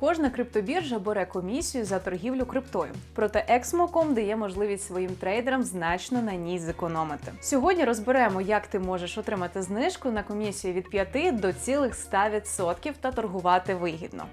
Кожна криптобіржа бере комісію за торгівлю криптою. Проте Exmo.com дає можливість своїм трейдерам значно на ній зекономити. Сьогодні розберемо, як ти можеш отримати знижку на комісію від 5 до цілих 100% та торгувати вигідно.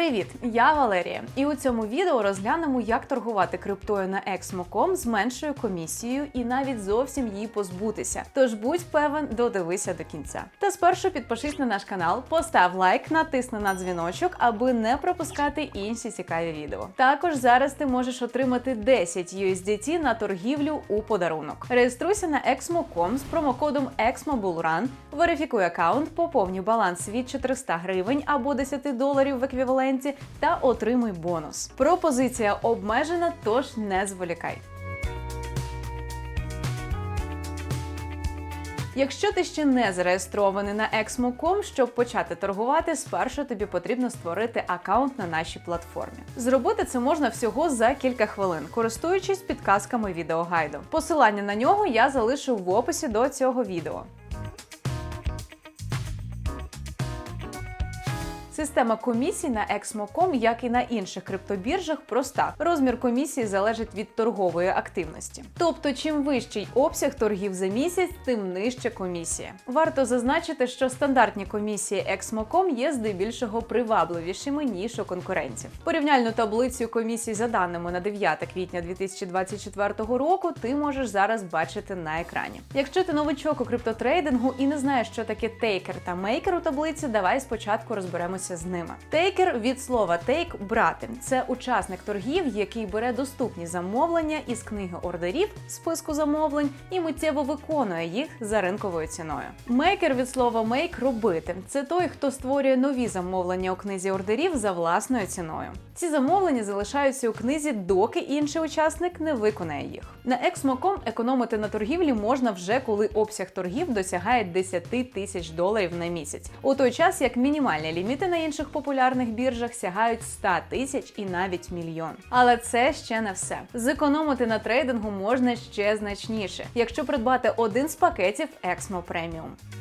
Привіт, я Валерія, і у цьому відео розглянемо, як торгувати криптою на Exmo.com з меншою комісією і навіть зовсім її позбутися. Тож будь певен, додивися до кінця. Та спершу підпишись на наш канал, постав лайк, натисни на дзвіночок, аби не пропускати інші цікаві відео. Також зараз ти можеш отримати 10 USDT на торгівлю у подарунок. Реєструйся на Exmo.com з промокодом EXMOBULLRUN, верифікуй аккаунт, поповнюй баланс від 400 гривень або 10 доларів в еквіваленті та отримуй бонус. Пропозиція обмежена, тож не зволікай. Якщо ти ще не зареєстрований на Exmo.com, щоб почати торгувати, спершу тобі потрібно створити аккаунт на нашій платформі. Зробити це можна всього за кілька хвилин, користуючись підказками відеогайду. Посилання на нього я залишу в описі до цього відео. Система комісій на Exmo.com, як і на інших криптобіржах, проста. Розмір комісії залежить від торгової активності. Тобто, чим вищий обсяг торгів за місяць, тим нижча комісія. Варто зазначити, що стандартні комісії Exmo.com є здебільшого привабливішими ніж у конкурентів. Порівняльну таблицю комісій за даними на 9 квітня 2024 року ти можеш зараз бачити на екрані. Якщо ти новичок у криптотрейдингу і не знаєш, що таке тейкер та мейкер у таблиці, давай спочатку розберемося з ними. Тейкер від слова тейк брати це учасник торгів, який бере доступні замовлення із книги ордерів, списку замовлень і миттєво виконує їх за ринковою ціною. Мейкер від слова мейк робити це той, хто створює нові замовлення у книзі ордерів за власною ціною. Ці замовлення залишаються у книзі, доки інший учасник не виконає їх. На Exmo.com економити на торгівлі можна вже коли обсяг торгів досягає 10 тисяч доларів на місяць, у той час як мінімальні ліміти на інших популярних біржах сягають 100 тисяч і навіть мільйон. Але це ще не все. Зекономити на трейдингу можна ще значніше, якщо придбати один з пакетів Exmo Premium.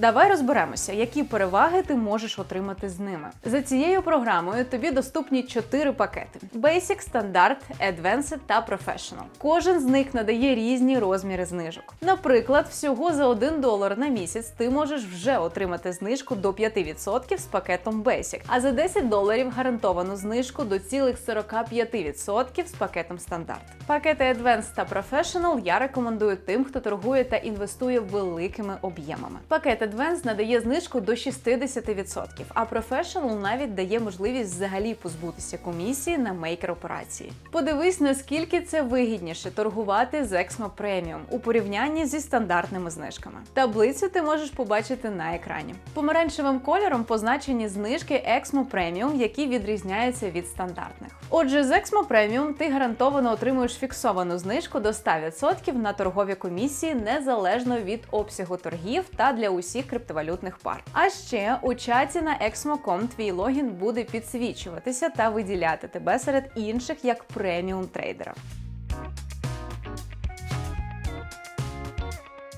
Давай розберемося, які переваги ти можеш отримати з ними. За цією програмою тобі доступні 4 пакети: Basic, Standard, Advanced та Professional. Кожен з них надає різні розміри знижок. Наприклад, всього за 1 долар на місяць ти можеш вже отримати знижку до 5% з пакетом Basic, а за 10 доларів гарантовану знижку до цілих 45% з пакетом Standard. Пакети Advanced та Professional я рекомендую тим, хто торгує та інвестує великими об'ємами. Пакет Advanced надає знижку до 60%, а Professional навіть дає можливість взагалі позбутися комісії на мейкер операції. Подивись, наскільки це вигідніше торгувати з Exmo Premium у порівнянні зі стандартними знижками. Таблицю ти можеш побачити на екрані. Помаранчевим кольором позначені знижки Exmo Premium, які відрізняються від стандартних. Отже, з Exmo Premium ти гарантовано отримуєш фіксовану знижку до 100% на торгові комісії незалежно від обсягу торгів та для усіх криптовалютних пар. А ще у чаті на Exmo.com твій логін буде підсвічуватися та виділяти тебе серед інших як преміум трейдера.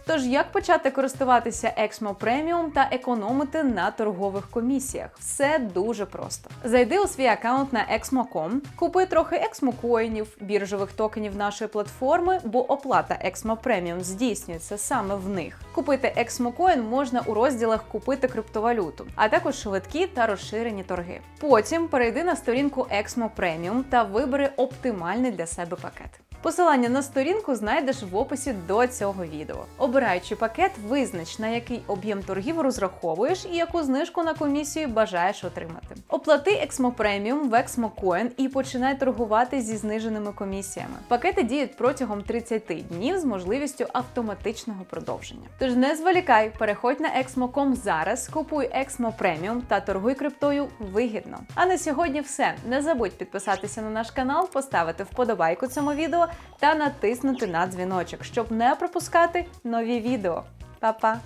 Тож як почати користуватися Exmo Premium та економити на торгових комісіях? Все дуже просто. Зайди у свій аккаунт на Exmo.com, купи трохи Exmo коїнів, біржових токенів нашої платформи, бо оплата Exmo Premium здійснюється саме в них. Купити Exmo Coin можна у розділах Купити криптовалюту, а також швидкі та розширені торги. Потім перейди на сторінку Exmo Premium та вибери оптимальний для себе пакет. Посилання на сторінку знайдеш в описі до цього відео. Обираючи пакет, визнач на який об'єм торгів розраховуєш і яку знижку на комісію бажаєш отримати. Оплати Exmo Premium в Exmo Coin і починай торгувати зі зниженими комісіями. Пакети діють протягом 30 днів з можливістю автоматичного продовження. Тож не зволікай, переходь на Exmo.com зараз, купуй Exmo Premium та торгуй криптою вигідно. А на сьогодні все. Не забудь підписатися на наш канал, поставити вподобайку цьому відео та натиснути на дзвіночок, щоб не пропускати нові відео. Па-па!